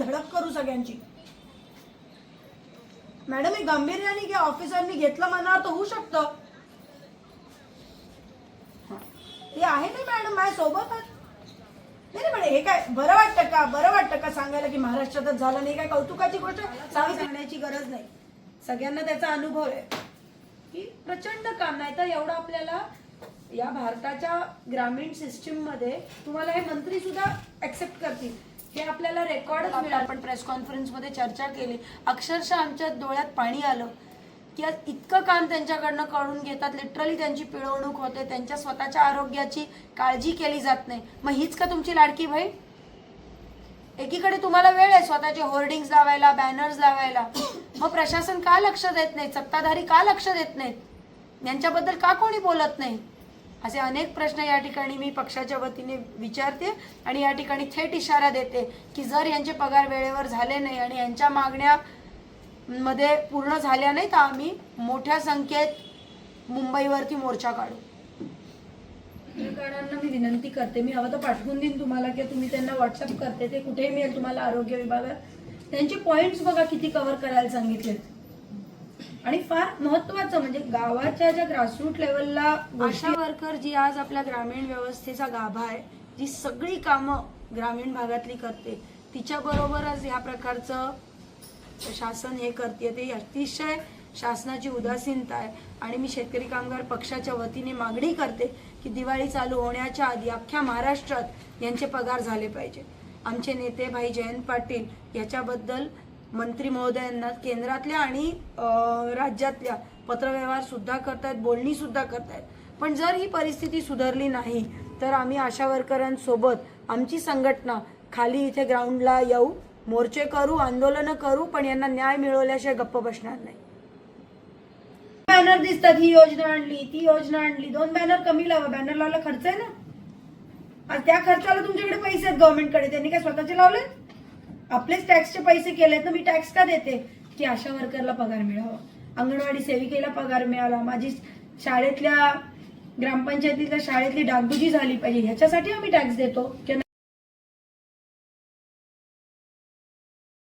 धडक करू सगळ्यांची. मॅडम हे गांभीर्याने किंवा ऑफिसरनी घेतलं मनावर तर होऊ शकतं. हे. ते आहे ना मॅडम माझ्या सोबत नाही पण हे काय बरं वाटतं का? बरं वाटतं का सांगायला की महाराष्ट्रातच झालं नाही? काय कौतुकाची गोष्ट? सांग सांगण्याची गरज नाही. सगळ्यांना त्याचा अनुभव आहे. की प्रचंड काम नाही तर एवढं आपल्याला या भारताच्या ग्रामीण सिस्टीममध्ये तुम्हाला हे मंत्री सुद्धा ऍक्सेप्ट करतील. हे आपल्याला रेकॉर्डच मिळालं. आपण प्रेस कॉन्फरन्समध्ये चर्चा केली. अक्षरशः आमच्या डोळ्यात पाणी आलं. की आज इतकं काम त्यांच्याकडनं करून घेतात. लिटरली त्यांची पिळवणूक होते. त्यांच्या स्वतःच्या आरोग्याची काळजी केली जात नाही. मग हीच का तुमची लाडकी भाई एकीकडे तुम्हाला वेळ आहे स्वतःचे होर्डिंग्स लावायला बॅनर्स लावायला. मग प्रशासन का लक्ष देत नाही? सत्ताधारी का लक्ष देत नाहीत? यांच्याबद्दल का कोणी बोलत नाही? असे अनेक प्रश्न या ठिकाणी मी पक्षाच्या वतीने विचारते आणि या ठिकाणी थेट इशारा देते की जर यांचे पगार वेळेवर झाले नाही आणि यांच्या मागण्या मध्ये पूर्ण झाल्या नाही तर आम्ही मोठ्या संख्येत मुंबईवरती मोर्चा काढू. पत्रकारांना मी विनंती करते. मी हवं तर पाठवून देईन तुम्हाला की तुम्ही त्यांना व्हॉट्सअप करते. ते कुठेही मिळेल तुम्हाला आरोग्य विभागात. त्यांचे पॉईंट्स बघा किती कव्हर करायला सांगितले आणि फार महत्वाचं म्हणजे गावाच्या ज्या ग्रासरूट लेवलला आशा वर्कर जी आज आपल्या ग्रामीण व्यवस्थेचा गाभा आहे जी सगळी कामं ग्रामीण भागातली करते तिच्याबरोबरच ह्या प्रकारचं शासन हे करते. ते अतिशय शासनाची उदासीनता आहे. आणि मी शेतकरी कामगार पक्षाच्या वतीने मागणी करते की दिवाळी चालू होण्याच्या आधी अख्ख्या महाराष्ट्रात यांचे पगार झाले पाहिजे. आमचे नेते भाई जयंत पाटील याच्याबद्दल मंत्री महोदयांना केंद्रातल्या आणि राज्यातल्या पत्रव्यवहार सुद्धा करतायत बोलणी सुद्धा करतायत. पण जर ही परिस्थिती सुधारली नाही तर आम्ही आशा वर्करांसोबत आमची संघटना खाली इथे ग्राउंडला येऊ मोर्चे करू आंदोलनं करू पण यांना न्याय मिळवल्याशिवाय गप्प बसणार नाही. बॅनर दिसतात ही योजना आणली ती योजना आणली दोन बॅनर कमी लावा बॅनर लावला खर्च आहे ना? त्या खर्चाला तुमच्याकडे पैसे आहेत गव्हर्नमेंटकडे त्यांनी काय स्वतःचे लावले आपलेच टॅक्सचे पैसे केलेत ना मी टॅक्स का देते? की आशा वर्करला पगार मिळावा. अंगणवाडी सेविकेला पगार मिळाला माझी शाळेतल्या ग्रामपंचायतीतल्या शाळेतली डागडुजी झाली पाहिजे. ह्याच्यासाठी आम्ही टॅक्स देतो. की